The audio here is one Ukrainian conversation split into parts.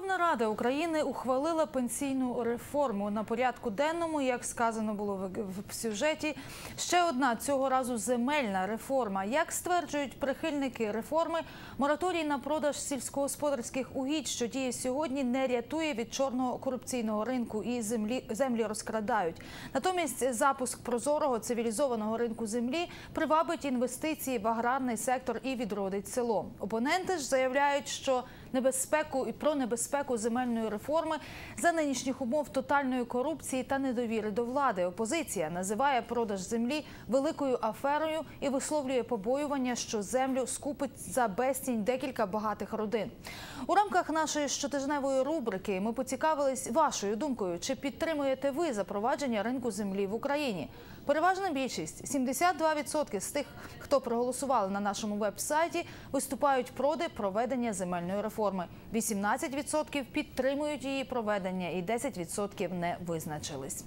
Верховна Рада України ухвалила пенсійну реформу. На порядку денному, як сказано було в- сюжеті, ще одна цього разу земельна реформа. Як стверджують прихильники реформи, мораторій на продаж сільськогосподарських угідь, що діє сьогодні, не рятує від чорного корупційного ринку і землі землі розкрадають. Натомість запуск прозорого цивілізованого ринку землі привабить інвестиції в аграрний сектор і відродить село. Опоненти ж заявляють, що небезпеку і про небезпеку земельної реформи за нинішніх умов тотальної корупції та недовіри до влади. Опозиція називає продаж землі великою аферою і висловлює побоювання, що землю скупить за безцінь декілька багатих родин. У рамках нашої щотижневої рубрики ми поцікавились вашою думкою, чи підтримуєте ви запровадження ринку землі в Україні. Переважна більшість 72% з тих, хто проголосували на нашому веб-сайті, виступають проти проведення земельної реформи. 18% підтримують її проведення, і 10% не визначились.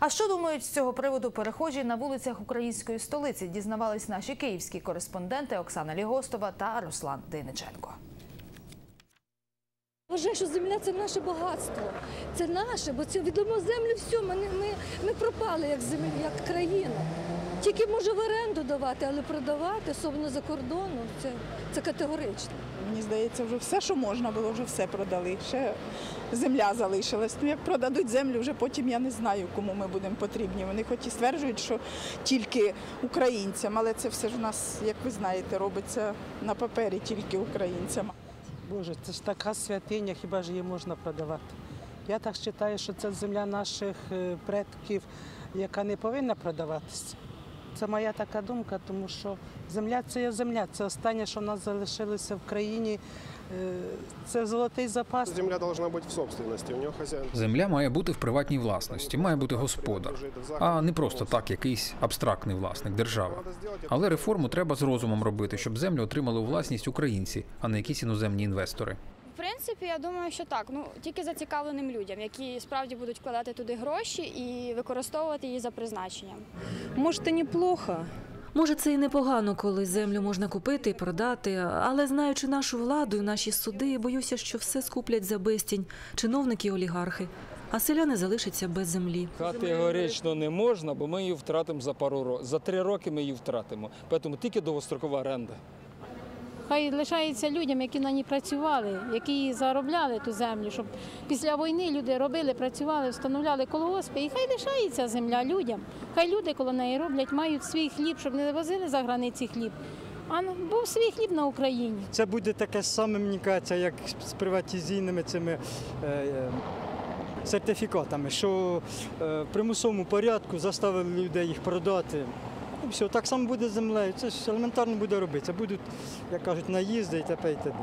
А що думають з цього приводу перехожі на вулицях української столиці? Дізнавались наші київські кореспонденти Оксана Лігостова та Руслан Дейниченко. Вважаю, що земля це наше багатство. Це наше, бо це відомо землю все. Ми, ми, ми пропали як земля, як країна. Тільки може в оренду давати, але продавати, особливо за кордоном, це, це категорично. Мені здається, вже все, що можна було, вже все продали. Ще земля залишилась. Ну, як продадуть землю, вже потім я не знаю, кому ми будемо потрібні. Вони хоч і стверджують, що тільки українцям, але це все ж у нас, як ви знаєте, робиться на папері тільки українцям. Боже, це ж така святиня, хіба ж її можна продавати? Я так вважаю, що це земля наших е, предків, яка не повинна продаватися. Це моя така думка, тому що земля це є земля. Це останнє, що в нас залишилося в країні. Е, Це золотий запас. Земля должна быть в собственности, у него хозяин. Земля має бути в приватній власності, має бути господар, а не просто так якийсь абстрактний власник, держава. Але реформу треба з розумом робити, щоб землю отримали у власність українці, а не якісь іноземні інвестори. В принципі, я думаю, що так. Ну тільки зацікавленим людям, які справді будуть вкладати туди гроші і використовувати її за призначенням. Может, и неплохо. Може, це і непогано, коли землю можна купити і продати, але знаючи нашу владу і наші суди, боюся, що все скуплять за безцінь чиновники і олігархи, а селяни залишаться без землі. Категорично не можна, бо ми її втратимо за пару років. Три роки ми її втратимо. Тому тільки довгострокова оренда. Хай лишається людям, які на ній працювали, які заробляли ту землю, щоб після війни люди робили, працювали, встановляли колгоспи, і хай лишається земля людям. Хай люди коло неї роблять, мають свій хліб, щоб не возили за границі хліб. А ну, був свій хліб на Україні. Це буде таке саме, мені кажеться, як з приватизійними цими е, е, сертифікатами, що е, в примусовому порядку заставили людей їх продати. І все, так само буде з землею. Це ж елементарно буде робитися. Будуть, як кажуть, наїзди і т.п. і т.д.